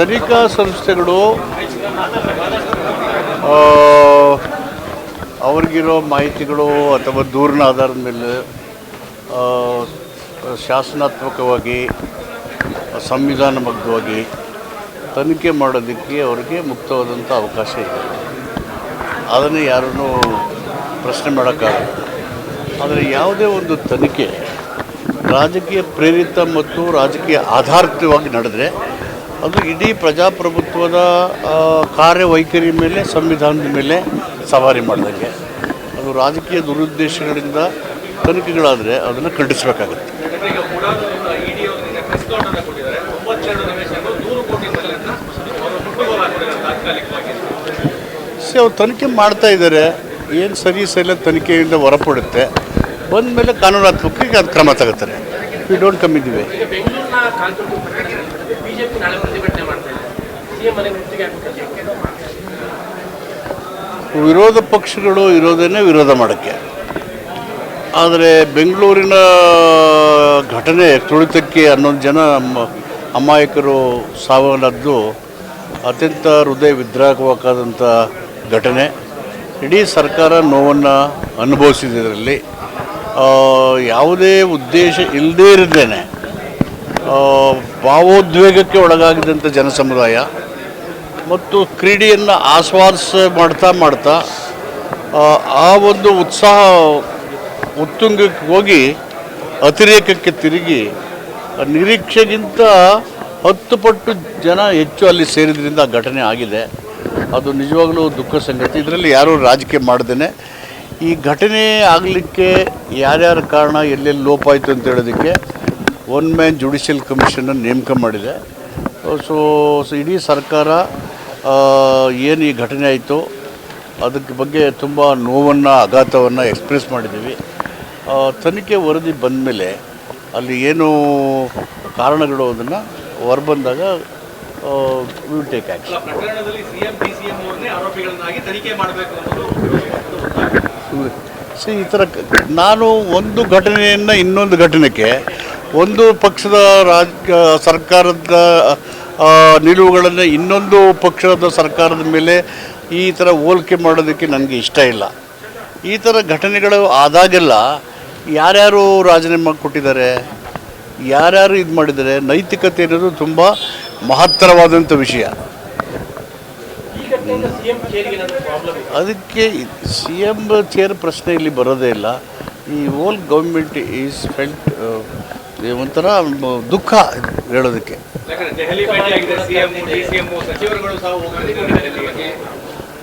ತನಿಖಾ ಸಂಸ್ಥೆಗಳು ಅವ್ರಿಗಿರೋ ಮಾಹಿತಿಗಳು ಅಥವಾ ದೂರಿನ ಆಧಾರದ ಮೇಲೆ ಶಾಸನಾತ್ಮಕವಾಗಿ, ಸಂವಿಧಾನಬದ್ಧವಾಗಿ ತನಿಖೆ ಮಾಡೋದಕ್ಕೆ ಅವರಿಗೆ ಮುಕ್ತವಾದಂಥ ಅವಕಾಶ ಇದೆ. ಅದನ್ನು ಯಾರೂ ಪ್ರಶ್ನೆ ಮಾಡೋಕ್ಕಾಗಲ್ಲ. ಆದರೆ ಯಾವುದೇ ಒಂದು ತನಿಖೆ ರಾಜಕೀಯ ಪ್ರೇರಿತ ಮತ್ತು ರಾಜಕೀಯ ಆಧಾರಿತವಾಗಿ ನಡೆದರೆ ಅದು ಇಡೀ ಪ್ರಜಾಪ್ರಭುತ್ವದ ಕಾರ್ಯವೈಖರಿ ಮೇಲೆ ಸಂವಿಧಾನದ ಮೇಲೆ ಸವಾರಿ ಮಾಡಿದಂಗೆ. ಅದು ರಾಜಕೀಯ ದುರುದ್ದೇಶಗಳಿಂದ ತನಿಖೆಗಳಾದರೆ ಅದನ್ನು ಖಂಡಿಸಬೇಕಾಗುತ್ತೆ. ಸಿ ಅವ್ರು ತನಿಖೆ ಮಾಡ್ತಾ ಇದ್ದಾರೆ. ಏನು ಸರಿ ಸರಿ ತನಿಖೆಯಿಂದ ಹೊರಪಡುತ್ತೆ. ಬಂದ ಮೇಲೆ ಕಾನೂನಾತ್ಮಕಕ್ಕೆ ಅದು ಕ್ರಮ ತಗೋತಾರೆ. ವಿ ಡೋಂಟ್ ಕಮ್ ಇದ್ದೀವಿ ನಾಳೆ ಪ್ರತಿಭಟನೆ ಮಾಡ್ತಾ ಇದೆ. ವಿರೋಧ ಪಕ್ಷಗಳು ಇರೋದೇನೆ ವಿರೋಧ ಮಾಡೋಕ್ಕೆ. ಆದರೆ ಬೆಂಗಳೂರಿನ ಘಟನೆ ತುಳಿತಕ್ಕೆ ಹನ್ನೊಂದು ಜನ ಅಮಾಯಕರು ಸಾವನ್ನದ್ದು ಅತ್ಯಂತ ಹೃದಯ ವಿದ್ರಾವಕವಾದಂಥ ಘಟನೆ. ಇಡೀ ಸರ್ಕಾರ ನೋವನ್ನು ಅನುಭವಿಸಿದೆ ಇದರಲ್ಲಿ ಆ, ಯಾವುದೇ ಉದ್ದೇಶ ಇಲ್ಲದೇ ಇರದೇನೆ. ಭಾವೋದ್ವೇಗಕ್ಕೆ ಒಳಗಾಗಿದ್ದಂಥ ಜನಸಮುದಾಯ ಮತ್ತು ಕ್ರೀಡೆಯನ್ನು ಆಸ್ವಾದಿಸ ಮಾಡ್ತಾ ಮಾಡ್ತಾ ಆ, ಒಂದು ಉತ್ಸಾಹ ಉತ್ತುಂಗಕ್ಕೆ ಹೋಗಿ ಅತಿರೇಕಕ್ಕೆ ತಿರುಗಿ ನಿರೀಕ್ಷೆಗಿಂತ ಹತ್ತು ಪಟ್ಟು ಜನ ಹೆಚ್ಚು ಅಲ್ಲಿ ಸೇರಿದ್ರಿಂದ ಘಟನೆ ಆಗಿದೆ. ಅದು ನಿಜವಾಗಲೂ ದುಃಖ ಸಂಗತಿ. ಇದರಲ್ಲಿ ಯಾರೂ ರಾಜಕೀಯ ಮಾಡ್ದೇ ಈ ಘಟನೆ ಆಗಲಿಕ್ಕೆ ಯಾರ್ಯಾರ ಕಾರಣ ಎಲ್ಲೆಲ್ಲಿ ಲೋಪ ಆಯಿತು ಅಂತ ಹೇಳೋದಕ್ಕೆ ಒನ್ ಮ್ಯಾನ್ ಜುಡಿಷಿಯಲ್ ಕಮಿಷನನ್ನು ನೇಮಕ ಮಾಡಿದೆ. ಸೊ ಸೊ ಇಡೀ ಸರ್ಕಾರ ಏನು ಈ ಘಟನೆ ಆಯಿತು ಅದಕ್ಕೆ ಬಗ್ಗೆ ತುಂಬ ನೋವನ್ನು ಆಘಾತವನ್ನು ಎಕ್ಸ್ಪ್ರೆಸ್ ಮಾಡಿದ್ದೀವಿ. ತನಿಖೆ ವರದಿ ಬಂದ ಮೇಲೆ ಅಲ್ಲಿ ಏನು ಕಾರಣಗಳು ಅದನ್ನು ಹೊರಬಂದಾಗ ವಿಲ್ ಟೇಕ್ ಆ್ಯಕ್ಷನ್ ಸಿ ಈ ಥರ ನಾನು ಒಂದು ಘಟನೆಯನ್ನು ಇನ್ನೊಂದು ಘಟನೆಗೆ ಒಂದು ಪಕ್ಷದ ರಾಜ ಸರ್ಕಾರದ ನಿಲುವುಗಳನ್ನು ಇನ್ನೊಂದು ಪಕ್ಷದ ಸರ್ಕಾರದ ಮೇಲೆ ಈ ಥರ ಹೋಲಿಕೆ ಮಾಡೋದಕ್ಕೆ ನನಗೆ ಇಷ್ಟ ಇಲ್ಲ. ಈ ಥರ ಘಟನೆಗಳು ಆದಾಗೆಲ್ಲ ಯಾರ್ಯಾರು ರಾಜೀನಾಮೆ ಕೊಟ್ಟಿದ್ದಾರೆ, ಯಾರ್ಯಾರು ಇದು ಮಾಡಿದ್ದಾರೆ ನೈತಿಕತೆ ಅನ್ನೋದು ತುಂಬ ಮಹತ್ತರವಾದಂಥ ವಿಷಯ. ಅದಕ್ಕೆ ಸಿ ಎಂ ಚೇರ್ ಪ್ರಶ್ನೆ ಇಲ್ಲಿ ಬರೋದೇ ಇಲ್ಲ. ಈ ಓಲ್ ಗೌರ್ಮೆಂಟ್ ಈಸ್ ಫೆಲ್ಟ್ ಒಂಥರ ದುಃಖ ಹೇಳೋದಕ್ಕೆ.